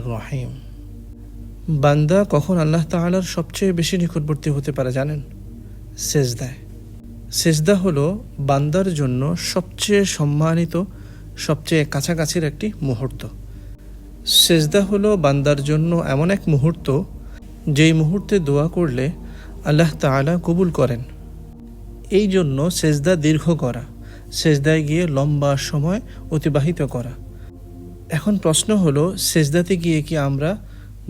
রহিম বান্দা কখন আল্লাহ তাআলার সবচেয়ে বেশি নিকটবর্তী হতে পারে জানেন? সেজদায়। সেজদা হলো বান্দার জন্য সবচেয়ে সম্মানিত, সবচেয়ে কাছাকাছির একটি মুহূর্ত। সেজদা হলো বান্দার জন্য এমন এক মুহূর্ত, যেই মুহূর্তে দোয়া করলে আল্লাহ তাআলা কবুল করেন। এই জন্য সেজদা দীর্ঘ করা, সেজদায় গিয়ে লম্বা সময় অতিবাহিত করা। এখন প্রশ্ন হলো, সেজদাতে গিয়ে কি আমরা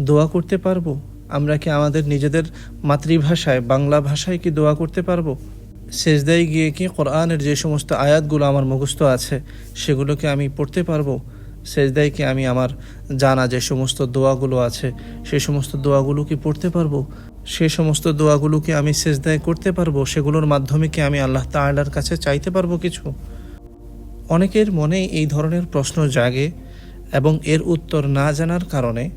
দোয়া করতে পারব? আমরা কি আমাদের নিজেদের মাতৃভাষায়, বাংলা ভাষায় কি দোয়া করতে পারব? সেজদায় গিয়ে কি কোরআনের যে সমস্ত আয়াতগুলো আমার মুখস্থ আছে, সেগুলোকে আমি পড়তে পারব? সেজদায় কি আমি আমার জানা যে সমস্ত দোয়াগুলো আছে সেই সমস্ত দোয়াগুলো কি পড়তে পারব? সে সমস্ত দোয়াগুলো কি আমি সেজদায় করতে পারব? সেগুলোর মাধ্যমে কি আমি আল্লাহ তাআলার কাছে চাইতে পারব কিছু? অনেকের মনে এই ধরনের প্রশ্ন জাগে এবং এর উত্তর না জানার কারণে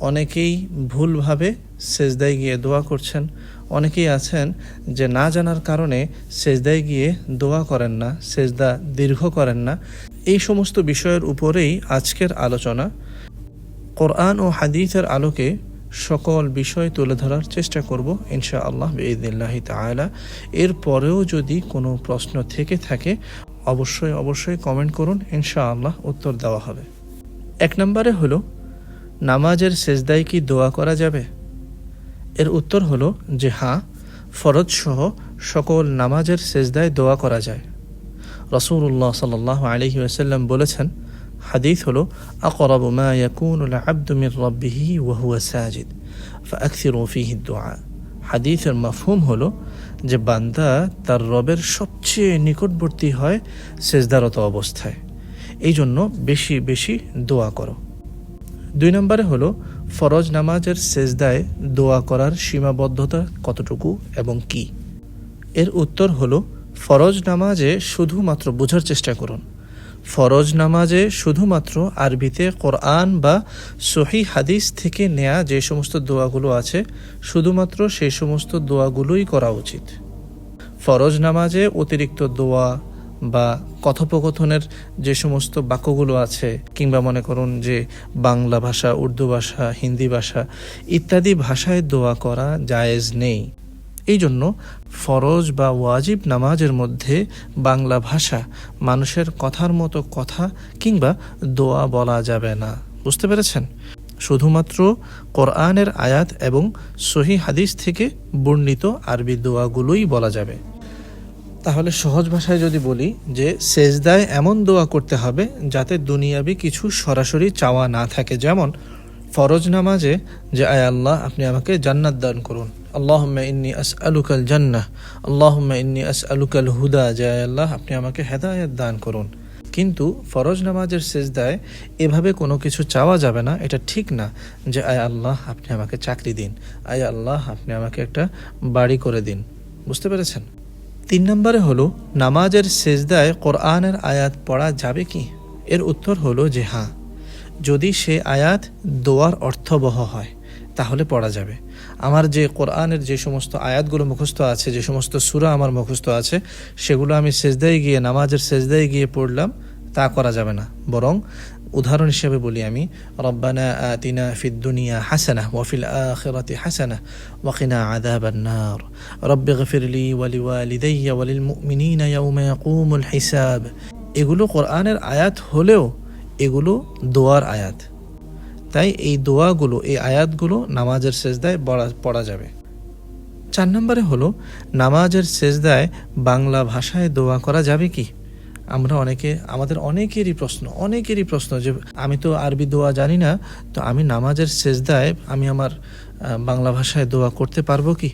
অনেকেই ভুলভাবে সেজদায় গিয়ে দোয়া করছেন। অনেকেই আছেন যে না জানার কারণে সেজদায় গিয়ে দোয়া করেন না, সেজদা দীর্ঘ করেন না। এই সমস্ত বিষয়ের উপরেই আজকের আলোচনা। কোরআন ও হাদিসের আলোকে সকল বিষয় তুলে ধরার চেষ্টা করব ইনশা আল্লাহ বেদিল্লাহি তালা এরপরেও যদি কোনো প্রশ্ন থেকে থাকে, অবশ্যই অবশ্যই কমেন্ট করুন ইনশা আল্লাহ উত্তর দেওয়া হবে। এক নম্বরে হলো, নামাজের সেজদায় কি দোয়া করা যাবে? এর উত্তর হলো যে হ্যাঁ ফরজ সহ সকল নামাজের সেজদায় দোয়া করা যায়। রসুল্লাহ সাল আলহি আসাল্লাম বলেছেন, হাদিস হলো, আকরাবু মা সাজিদ হাদিসের মাফহুম হলো যে বান্দা তার রবের সবচেয়ে নিকটবর্তী হয় সেজদারত অবস্থায়। এই জন্য বেশি বেশি দোয়া করো। দুই নম্বরে হলো, ফরজ নামাজের সেজদায় দোয়া করার সীমাবদ্ধতা কতটুকু এবং কি? এর উত্তর হলো, ফরজ নামাজে শুধুমাত্র বোঝার চেষ্টা করুন। ফরজ নামাজে শুধুমাত্র আরবিতে কোরআন বা সহি হাদিস থেকে নেয়া যে সমস্ত দোয়াগুলো আছে, শুধুমাত্র সেই সমস্ত দোয়াগুলোই করা উচিত। ফরজ নামাজে অতিরিক্ত দোয়া বা কথোপকথনের যে সমস্ত বাক্যগুলো আছে, কিংবা মনে করুন যে বাংলা ভাষা, উর্দু ভাষা, হিন্দি ভাষা ইত্যাদি ভাষায় দোয়া করা জায়েজ নেই। এই জন্য ফরজ বা ওয়াজিব নামাজের মধ্যে বাংলা ভাষা মানুষের কথার মতো কথা কিংবা দোয়া বলা যাবে না। বুঝতে পেরেছেন? শুধুমাত্র কোরআনের আয়াত এবং সহি হাদিস থেকে বর্ণিত আরবি দোয়াগুলোই বলা যাবে। তাহলে সহজ ভাষায় যদি বলি যে সেজদায় এমন দোয়া করতে হবে যাতে দুনিয়াবি কিছু সরাসরি চাওয়া না থাকে। যেমন ফরজ নামাজে যে, আয় আল্লাহ, আপনি আমাকে জান্নাত দান করুন। আল্লাহম্মা ইন্নি আস আলুকাল জান্নাহ। আল্লাহম্মা ইন্নি আস আলুকাল হুদা। যে, আয় আল্লাহ, আপনি আমাকে হেদায়ত দান করুন। কিন্তু ফরজ নামাজের সেজদায় এভাবে কোনো কিছু চাওয়া যাবে না। এটা ঠিক না যে, আয় আল্লাহ, আপনি আমাকে চাকরি দিন। আয় আল্লাহ, আপনি আমাকে একটা বাড়ি করে দিন। বুঝতে পেরেছেন? তিন নম্বরে হলো, নামাজের সেজদায় কোরআনের আয়াত পড়া যাবে কি? এর উত্তর হলো যে হ্যাঁ। যদি সে আয়াত দোয়ার অর্থবহ হয়, তাহলে পড়া যাবে। আমার যে কোরআনের যে সমস্ত আয়াতগুলো মুখস্থ আছে, যে সমস্ত সুরা আমার মুখস্থ আছে, সেগুলো আমি সেজদায় গিয়ে, নামাজের সেজদায় গিয়ে পড়লাম, তা করা যাবে না। বরং উদাহরণ হিসেবে বলি আমি, রব্বানা আতিনা ফিদ দুনিয়া হাসানা ওয়াফিল আখিরাতি হাসানা ওয়াকিনা আযাবান নার। রব্বি গফিরলি ওয়ালি ওয়ালিদাইয়া ওয়ালিল মুমিনিনা ইয়াউমা ইয়াকুমুল হিসাব। এগুলো কোরআনের আয়াত হলেও এগুলো দোয়ার আয়াত। তাই এই দোয়াগুলো, এই আয়াতগুলো নামাজের সেজদায় পড়া পড়া যাবে। চার নম্বরে হলো, নামাজের সেজদায় বাংলা ভাষায় দোয়া করা যাবে কি? আমরা অনেকে, আমাদের অনেকেরই প্রশ্ন অনেকেরই প্রশ্ন যে, আমি তো আরবি দোয়া জানি না, তো আমি নামাজের সেজদায় আমি আমার বাংলা ভাষায় দোয়া করতে পারব কি?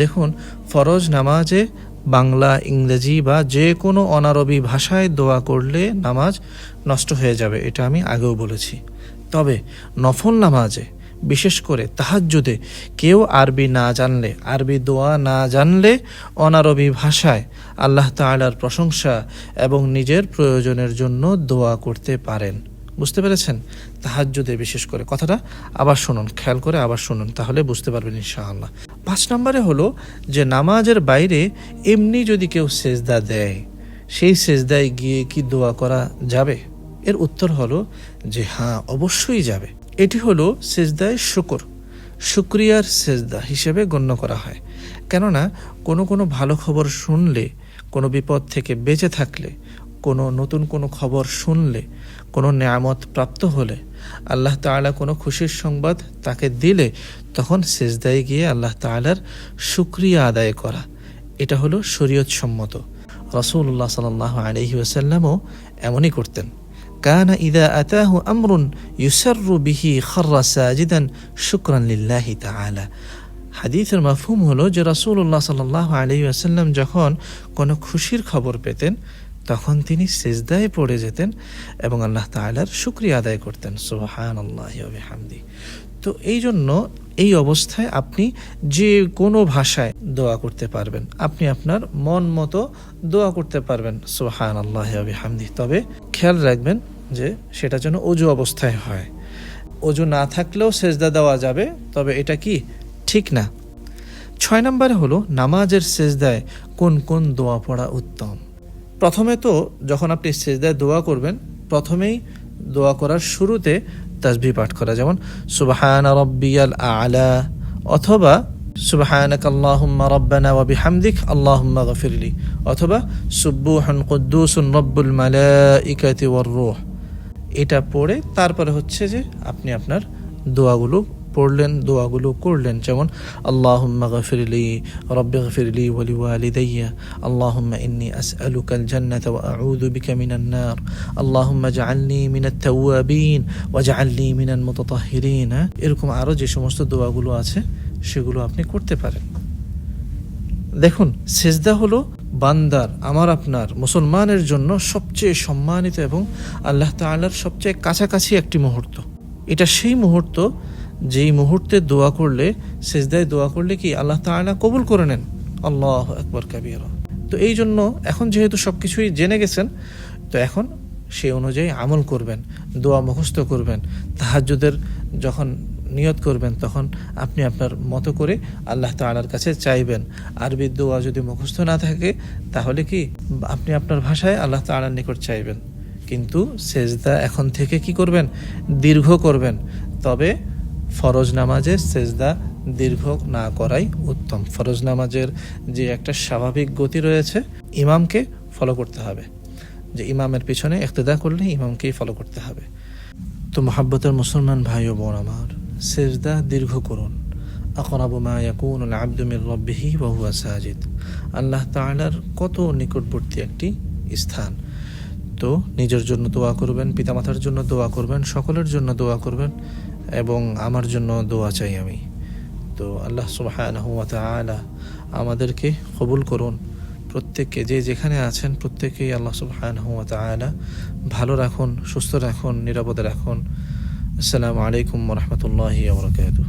দেখুন, ফরজ নামাজে বাংলা, ইংরেজি বা যে কোনো অনারবি ভাষায় দোয়া করলে নামাজ নষ্ট হয়ে যাবে, এটা আমি আগেও বলেছি। তবে নফল নামাজে বিশেষ করে তাহাজ্জুদে কেউ আরবি না জানলে, আরবি দোয়া না জানলে অনারবি ভাষায় আল্লাহ তাআলার প্রশংসা এবং নিজের প্রয়োজনের জন্য দোয়া করতে পারেন। বুঝতে পেরেছেন? তাহাজ্জুদে বিশেষ করে। কথাটা আবার শুনুন, খেয়াল করে আবার শুনুন, তাহলে বুঝতে পারবেন ইনশাআল্লাহ। পাঁচ নম্বরে হলো যে নামাজের বাইরে এমনি যদি কেউ সেজদা দেয়, সেই সেজদায় গিয়ে কি দোয়া করা যাবে? এর উত্তর হলো যে হ্যাঁ অবশ্যই যাবে। এটি হলো সেজদায় শুকর, শুক্রিয়ার সেজদা হিসেবে গণ্য করা হয়। কেননা, কোনো কোনো ভালো খবর শুনলে, কোনো বিপদ থেকে বেঁচে থাকলে, কোনো নতুন কোনো খবর শুনলে, কোনো নেয়ামত প্রাপ্ত হলে, আল্লাহ তাআলা কোনো খুশির সংবাদ তাকে দিলে, তখন সেজদায় গিয়ে আল্লাহ তাআলার শুক্রিয়া আদায় করা। এটা হলো শরীয়ত সম্মত রসুল্লাহ সাল আলহি ওসাল্লামও এমনই করতেন। কানা ইদা আতাহু আমরুন ইউসাররু বিহি খর্রা সাজিদান শুক্রান লিল্লাহি তাআলা হাদিসের মাফহুম হলো যে রাসূলুল্লাহ সাল্লাল্লাহু আলাইহি ওয়াসাল্লাম যখন কোনো খুশির খবর পেতেন তখন তিনি সেজদায় পড়ে যেতেন এবং আল্লাহ তাআলার শুক্রিয়া আদায় করতেন। সুবহানাল্লাহি ওয়া বিহামদি। তো এই জন্য এই অবস্থায় আপনি যে কোনো ভাষায় দোয়া করতে পারবেন। আপনি আপনার মন মতো দোয়া করতে পারবেন। সোহান আল্লাহ হামদি তবে খেয়াল রাখবেন যে সেটা যেন অজু অবস্থায় হয়। অজু না থাকলেও সেজদা দেওয়া যাবে, তবে এটা কি? ঠিক না। ছয় নম্বরে হলো, নামাজের সেজদায় কোন কোন দোয়া পড়া উত্তম? প্রথমে তো যখন আপনি সেজদায় দোয়া করবেন, প্রথমেই দোয়া করার শুরুতে তাসবি পাঠ করা। যেমন, সুবহান রব্বিয়াল আলা অথবা, সুবহানাক আল্লাহুম্মা রব্বানা ওয়া বিহামদিক আল্লাহুম্মা গফিরলি অথবা সুব্বুহুন কুদ্দুসুন রব্বুল মালাইকাতি ওয়ার রূহ এটা পড়ে তারপরে হচ্ছে যে আপনি আপনার দোয়াগুলো পড়লেন, দোয়াগুলো করলেন। যেমন, আল্লাহুম্মা ইন্নি হ্যাঁ? এরকম আরও যে সমস্ত দোয়াগুলো আছে, সেগুলো আপনি করতে পারেন। দেখুন, সেজদা হলো বান্দার, আমার, আপনার, মুসলমানের জন্য সবচেয়ে সম্মানিত এবং আল্লাহ তাআলার সবচেয়ে কাছাকাছি একটি মুহূর্ত। এটা সেই মুহূর্ত যেই মুহূর্তে দোয়া করলে, সেজদায় দোয়া করলে কি আল্লাহ তাআলা কবুল করে নেন? আল্লাহ একবার কাবির। তো এই জন্য এখন যেহেতু সব কিছুই জেনে গেছেন, তো এখন সেই অনুযায়ী আমল করবেন, দোয়া মুখস্থ করবেন, তাহাজ্জুদের যখন নিয়ত করবেন, তখন আপনি আপনার মতো করে আল্লাহ তাআলার কাছে চাইবেন। আরবি দোয়া যদি মুখস্থ না থাকে, তাহলে কি আপনি আপনার ভাষায় আল্লাহ তাআলার নিকট চাইবেন? কিন্তু সেজদা এখন থেকে কি করবেন? দীর্ঘ করবেন। তবে ফরজ নামাজে সেজদা দীর্ঘ না করাই উত্তম। ফরজ নামাজের যে একটা স্বাভাবিক গতি রয়েছে, ইমামকে ফলো করতে হবে। যে ইমামের পিছনে একতেদা করলে ইমামকেই ফলো করতে হবে। তো মোহাব্বতের মুসলমান ভাই ও বোন আমার, সেজদা দীর্ঘ করুন। আকরাবু মা ইয়াকুন আল আব্দু মির রাব্বিহি ওয়া হুয়া সাজিদ। আল্লাহ তাআলার কত নিকটবর্তী একটি স্থান। তো নিজের জন্য দোয়া করবেন, পিতামাতার জন্য দোয়া করবেন, সকলের জন্য দোয়া করবেন। এবং আমার জন্য দোয়া চাই আমি। তো আল্লাহ সুবহানাহু ওয়া তাআলা আমাদেরকে কবুল করুন। প্রত্যেককে যে যেখানে আছেন প্রত্যেকেই আল্লাহ সুবহানাহু ওয়া তাআলা ভালো রাখুন, সুস্থ রাখুন, নিরাপদে রাখুন। আসসালামু আলাইকুম রহমতুল্লাহ বরকাত